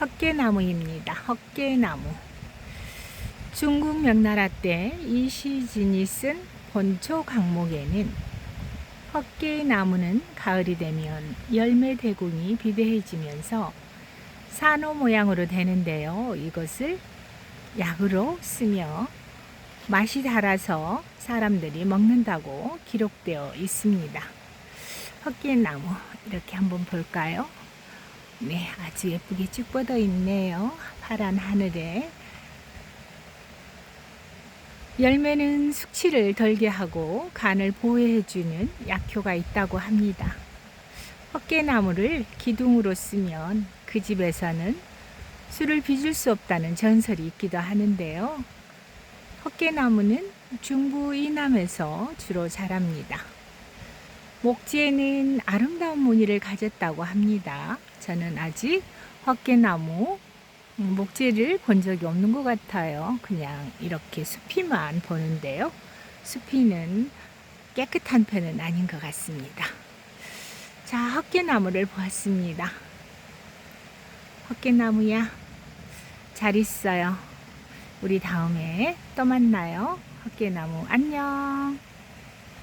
헛개나무입니다. 헛개나무. 중국 명나라 때 이시진이 쓴 본초 강목에는 헛개나무는 가을이 되면 열매 대궁이 비대해지면서 산호 모양으로 되는데요. 이것을 약으로 쓰며 맛이 달아서 사람들이 먹는다고 기록되어 있습니다. 헛개나무 이렇게 한번 볼까요? 네, 아주 예쁘게 쭉 뻗어 있네요. 파란 하늘에. 열매는 숙취를 덜게 하고 간을 보호해주는 약효가 있다고 합니다. 헛개나무를 기둥으로 쓰면 그 집에서는 술을 빚을 수 없다는 전설이 있기도 하는데요. 헛개나무는 중부 이남에서 주로 자랍니다. 목지에는 아름다운 무늬를 가졌다고 합니다. 저는 아직 헛개나무 음, 목재를 본 적이 없는 것 같아요. 그냥 이렇게 숲이만 보는데요. 숲이는 깨끗한 편은 아닌 것 같습니다. 자, 헛개나무를 보았습니다. 헛개나무야, 잘 있어요. 우리 다음에 또 만나요. 헛개나무 안녕.